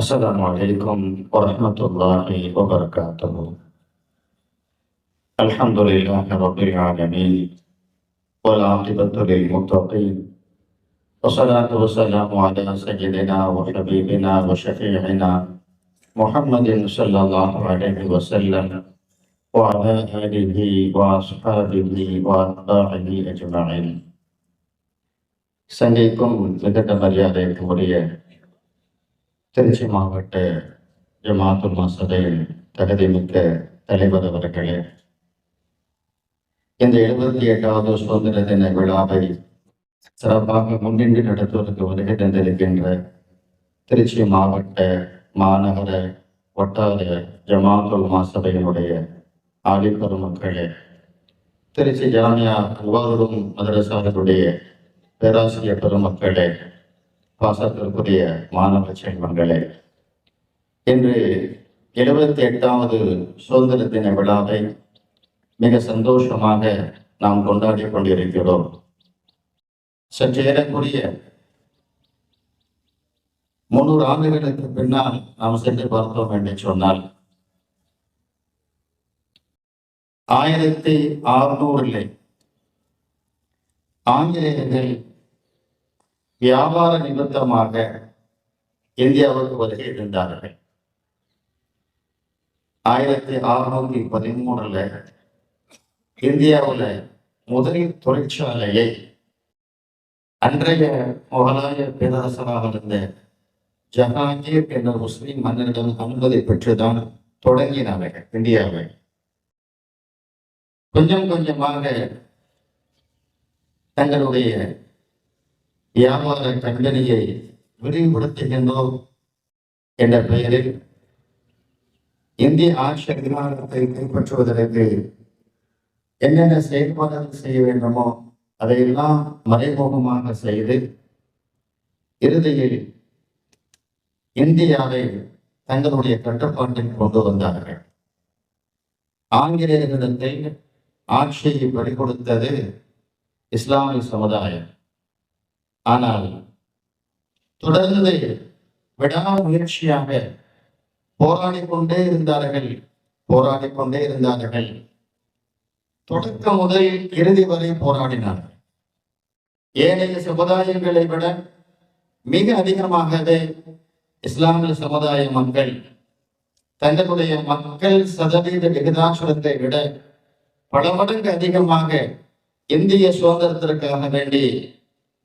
السلام عليكم ورحمة الله وبركاته. الحمد لله رب العالمين والعاقبة للمتقين والصلاة والسلام على سيدنا وحبيبنا وشفيعنا محمد صلى الله عليه وسلم وعلى آله وأصحابه وأتباعه أجمعين. سنديكم لقد مريض الكورية திருச்சி மாவட்ட ஜமாத்துல் மசதையின் தகுதிமிக்க தலைவர் அவர்களே இந்த எழுபத்தி எட்டாவது சுதந்திர தின விழாவை சிறப்பாக முன்னின்று நடத்துவதற்கு வருகை தந்திருக்கின்ற திருச்சி மாவட்ட மாநகர வட்டார ஜமாத்துல் மாசபையினுடைய ஆலிப்பெருமக்களே திருச்சி ஜாமியா அல்வாரும் மதரசாரருடைய பேராசிரியர் பெருமக்களே பாசத்திற்குரிய மாணவ செல்வங்களே இன்று எழுபத்தி எட்டாவது சுதந்திர தின விழாவை மிக சந்தோஷமாக நாம் கொண்டாடி கொண்டிருக்கிறோம். சற்று ஏறக்குரிய முன்னூறு ஆண்டுகளுக்கு பின்னால் நாம் சென்று பார்த்தோம் என்று சொன்னால் ஆயிரத்தி அறுநூறில் ஆங்கிலேயர்கள் வியாபார நிமித்தமாக இந்தியாவுக்கு வருகை இருந்தார்கள் ஆயிரத்தி அறுநூத்தி பதிமூணுல இந்தியாவில் முதலில் தொழிற்சாலையை அன்றைய முகலாய பேரரசராக இருந்த ஜஹாங்கீர் என்ற முஸ்லிம் மன்னரிடம் அனுமதி பெற்றுதான் தொடங்கினார்கள் இந்தியாவை. கொஞ்சம் கொஞ்சமாக தங்களுடைய வியாபார கம்பெனியை விரிவுபடுத்துகின்றோம் என்ற பெயரில் இந்திய ஆட்சி அதிகாரத்தை கைப்பற்றுவதற்கு என்னென்ன செயல்பாடுகள் செய்ய வேண்டுமோ அதையெல்லாம் மறைமுகமாக செய்து இறுதியில் இந்தியாவை தங்களுடைய கட்டுப்பாட்டில் கொண்டு வந்தார்கள். ஆங்கிலேயர்களிடத்தை ஆட்சியை பறிகொடுத்தது இஸ்லாமிய சமுதாயம். ஆனால் தொடர்ந்து விடாமுயற்சியாக போராடி கொண்டே இருந்தார்கள் போராடி கொண்டே இருந்தார்கள். தொடக்க முதல் இறுதி வரை போராடினார்கள். ஏனைய சமுதாயங்களை விட மிக அதிகமாகவே இஸ்லாமிய சமுதாய மக்கள் தங்களுடைய மக்கள் சதவீத விகிதாசுரத்தை விட பல மடங்கு அதிகமாக இந்திய சுதந்திரத்திற்காக வேண்டி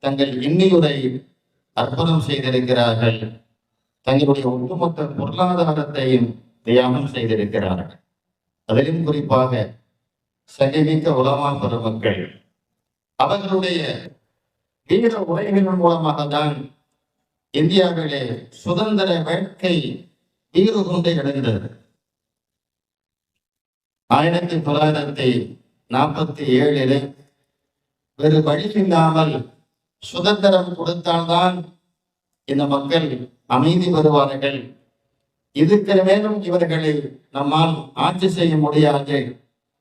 தங்கள் எண்ணியுரை அர்ப்பணம் செய்திருக்கிறார்கள். தங்களுடைய ஒட்டுமொத்த பொருளாதாரத்தையும் தியாகம் செய்திருக்கிறார்கள். அதிலும் குறிப்பாக சகிமிக்க உலமா பெருமக்கள். அவர்களுடைய வீர உரைகளின் மூலமாக தான் இந்தியாவிலே சுதந்திர வேட்கை வீறு கொண்டு எழுந்தது. ஆயிரத்தி தொள்ளாயிரத்தி நாற்பத்தி ஏழில் வேறு வழி இல்லாமல் சுதந்திரம் கொடுத்தால்தான் இந்த மக்கள் அமைதி பெறுவார்கள். இதுக்கு மேலும் இவர்களை நம்மால் ஆட்சி செய்ய முடியாது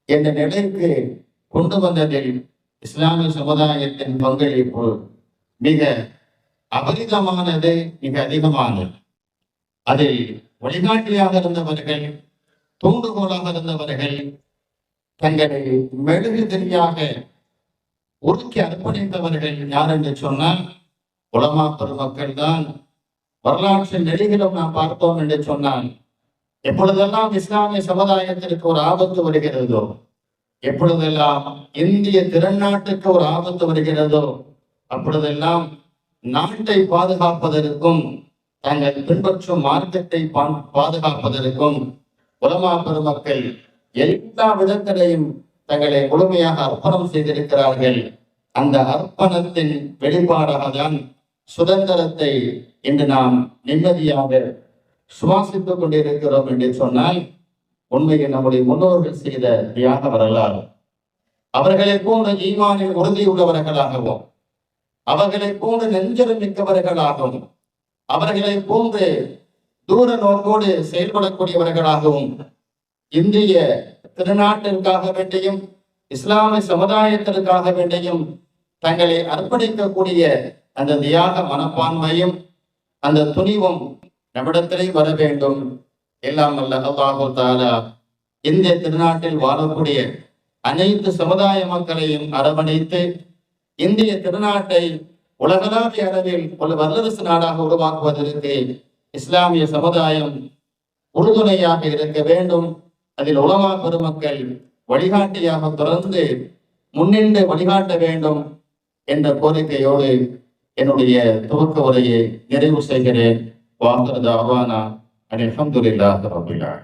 என்ற நிலைக்கு கொண்டு வந்ததில் இஸ்லாமிய சமுதாயத்தின் பங்களிப்பு மிக அபரிதமானது மிக அதிகமானது. அதில் வழிகாட்டியாக இருந்தவர்கள் தூண்டுகோலாக இருந்தவர்கள் தங்களை மெழுகு தெரியாக ஒதுக்கி அர்ப்பணித்தவர்கள் யார் என்று சொன்னால் உலமா பெருமக்கள் தான். வரலாற்று நெறிகளும் நாம் பார்த்தோம் என்று சொன்னால் எப்பொழுதெல்லாம் இஸ்லாமிய சமுதாயத்திற்கு ஒரு ஆபத்து வருகிறதோ எப்பொழுதெல்லாம் இந்திய திறநாட்டுக்கு ஒரு ஆபத்து வருகிறதோ அப்பொழுதெல்லாம் நாட்டை பாதுகாப்பதற்கும் தங்கள் பின்பற்றும் மார்க்கத்தை பா- பாதுகாப்பதற்கும் உலமா பெருமக்கள் எல்லா விதத்திலையும் தங்களை முழுமையாக அர்ப்பணம் செய்திருக்கிறார்கள். அந்த அர்ப்பணத்தின் வெளிப்பாடாக தான் சுதந்திரத்தை இன்று நாம் நிம்மதியாக சுவாசித்துக் கொண்டிருக்கிறோம் என்று சொன்னால் உண்மையில் நம்முடைய முன்னோர்கள் செய்த தியாக வரலாறு. அவர்களை போன்ற ஈமானில் உறுதியுள்ளவர்களாகவும் அவர்களை போன்று நெஞ்சரம் மிக்கவர்களாகவும் அவர்களை போன்று தூர நோக்கோடு செயல்படக்கூடியவர்களாகவும் இந்திய திருநாட்டிற்காக வேண்டியும் இஸ்லாமிய சமுதாயத்திற்காக வேண்டியும் தங்களை அர்ப்பணிக்கக்கூடிய அந்த தியாக மனப்பான்மையும் அந்த துணிவும் நம்மிடத்திலே வர வேண்டும். எல்லாம் அல்ல அல்லாஹு தாலா இந்திய திருநாட்டில் வாழக்கூடிய அனைத்து சமுதாய மக்களையும் அரவணைத்து இந்திய திருநாட்டை உலகளாவிய அளவில் ஒரு வல்லரசு நாடாக உருவாக்குவதற்கு இஸ்லாமிய சமுதாயம் உறுதுணையாக இருக்க வேண்டும். அதில் உலமா பெருமக்கள் வழிகாட்டியாக தொடர்ந்து முன்னின்று வழிகாட்ட வேண்டும் என்ற கோரிக்கையோடு என்னுடைய துவக்க உரையை நிறைவு செய்கிறேன். வாங்குறது அவானா அலமதுல்லாஹ் ரபிலான்